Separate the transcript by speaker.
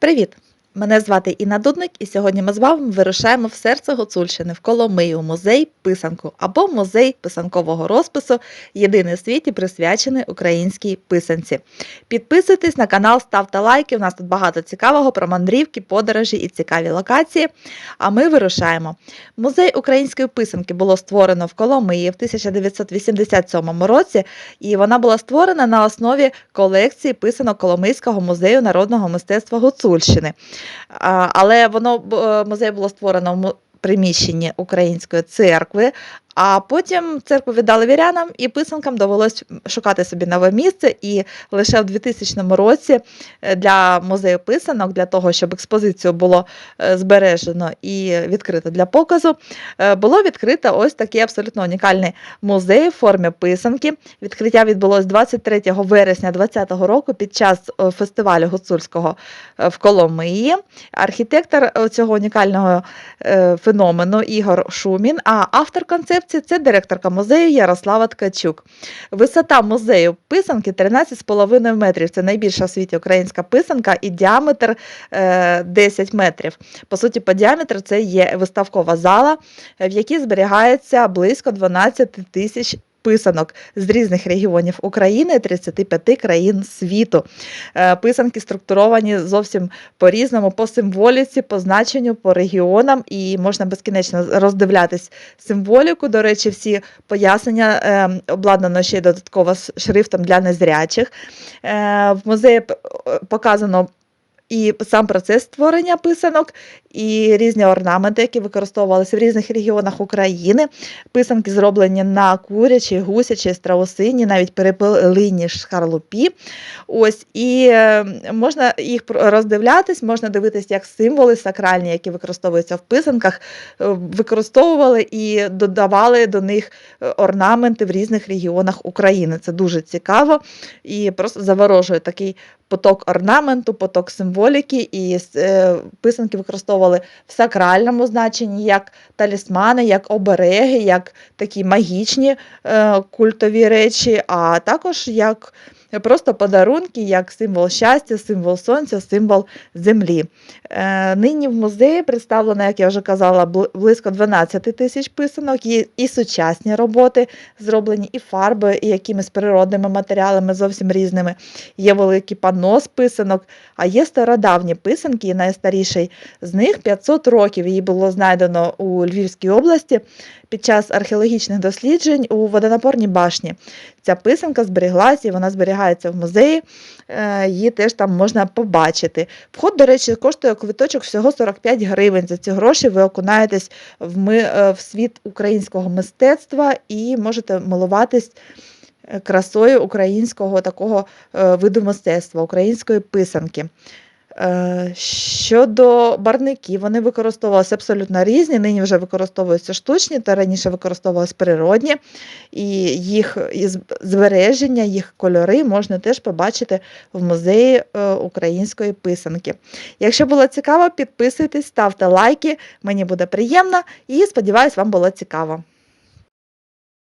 Speaker 1: Привіт! Мене звати Інна Дудник, і сьогодні ми з вами вирушаємо в серце Гуцульщини в Коломию, музей писанку або музей писанкового розпису, єдиний у світі присвячений українській писанці. Підписуйтесь на канал, ставте лайки. У нас тут багато цікавого про мандрівки, подорожі і цікаві локації. А ми вирушаємо. Музей української писанки було створено в Коломиї в 1987 році, і вона була створена на основі колекції писанок Коломийського музею народного мистецтва Гуцульщини. Але воно е, музей було створено в приміщенні Української церкви. А потім церкву віддали вірянам, і писанкам довелось шукати собі нове місце. І лише в 2000 році е, для музею писанок, для того, щоб експозицію було е, збережено і відкрито для показу, е, було відкрито ось такий абсолютно унікальний музей в формі писанки. Відкриття відбулось 23 вересня 2020 року під час фестивалю гуцульського в Коломиї. Архітектор цього унікального феномену Ігор Шумін, а автор концепції це директорка музею Ярослава Ткачук. Висота музею писанки 13,5 метрів. Це найбільша в світі українська писанка, і діаметр е, 10 метрів. По суті, по діаметру це є виставкова зала, е, в якій зберігається близько 12 тисяч. Писанок з різних регіонів України, 35 країн світу. Е, Писанки структуровані зовсім по-різному, по символіці, по значенню, по регіонам, і можна безкінечно роздивлятись символіку. До речі, всі пояснення е, обладнано ще й додатково з шрифтом для незрячих. Е, В музеї показано. І сам процес створення писанок, і різні орнаменти, які використовувалися в різних регіонах України. Писанки зроблені на курячій, гусячій, страусині, навіть перепелині шкарлупі. Ось, і е, можна їх роздивлятись, можна дивитись, як символи сакральні, які використовуються в писанках, е, використовували і додавали до них е, орнаменти в різних регіонах України. Це дуже цікаво і просто заворожує такий поток орнаменту, поток символіки, і е, писанки використовували в сакральному значенні як талісмани, як обереги, як такі магічні е, культові речі, а також як просто подарунки, як символ щастя, символ сонця, символ землі. Е, нині в музеї представлено, як я вже казала, близько 12 тисяч писанок, є і сучасні роботи, зроблені і фарбою, і якимись природними матеріалами зовсім різними. Є великі панно з писанок, а є стародавні писанки, і найстаріший з них 500 років. Її було знайдено у Львівській області під час археологічних досліджень у водонапорній башні. Ця писанка зберіглася, і вона зберігається в музеї. е, Її теж там можна побачити. Вход, до речі, коштує квиточок всього 45 гривень. За ці гроші ви окунаєтесь в, ми, е, в світ українського мистецтва і можете милуватись е, красою українського такого виду мистецтва, української писанки. Е, Щодо барників, вони використовувалися абсолютно різні. Нині вже використовуються штучні, та раніше використовувалися природні, і їх збереження, їх кольори можна теж побачити в музеї е, української писанки. Якщо було цікаво, підписуйтесь, ставте лайки, мені буде приємно і сподіваюсь, вам було цікаво.